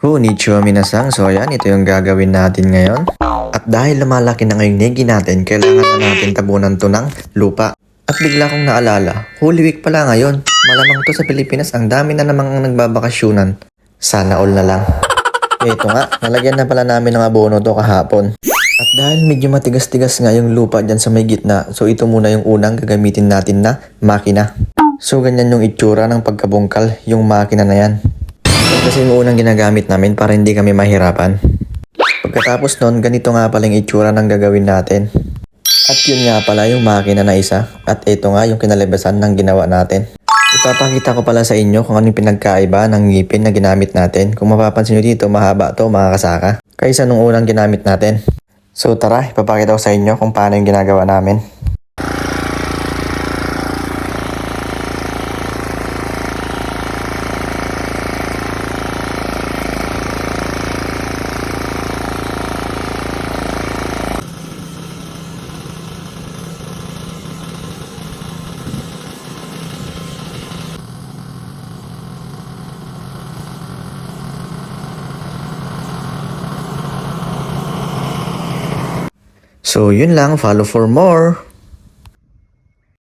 Konnichiwa minasang. So ayan, ito yung gagawin natin ngayon. At dahil lumalaki na ngayong negi natin, kailangan na natin tabunan to ng lupa. At bigla kong naalala, Holy Week pala ngayon. Malamang to sa Pilipinas, ang dami na namang nagbabakasyunan. Sana all na lang. Ito nga, nalagyan na pala namin ng abono to kahapon. At dahil medyo matigas-tigas nga yung lupa dyan sa may gitna, so ito muna yung unang gagamitin natin na makina. So ganyan yung itsura ng pagkabungkal, yung makina na yan. Kasi yung unang ginagamit namin para hindi kami mahirapan. Pagkatapos nun, ganito nga pala yung itsura ng gagawin natin. At yun nga pala yung makina na isa. At ito nga yung kinalabasan ng ginawa natin. Ipapakita ko pala sa inyo kung anong pinagkaiba ng ngipin na ginamit natin. Kung mapapansin nyo dito, mahaba to mga kasaka. Kaysa nung unang ginamit natin. So tara, ipapakita ko sa inyo kung paano yung ginagawa namin. So yun lang, follow for more.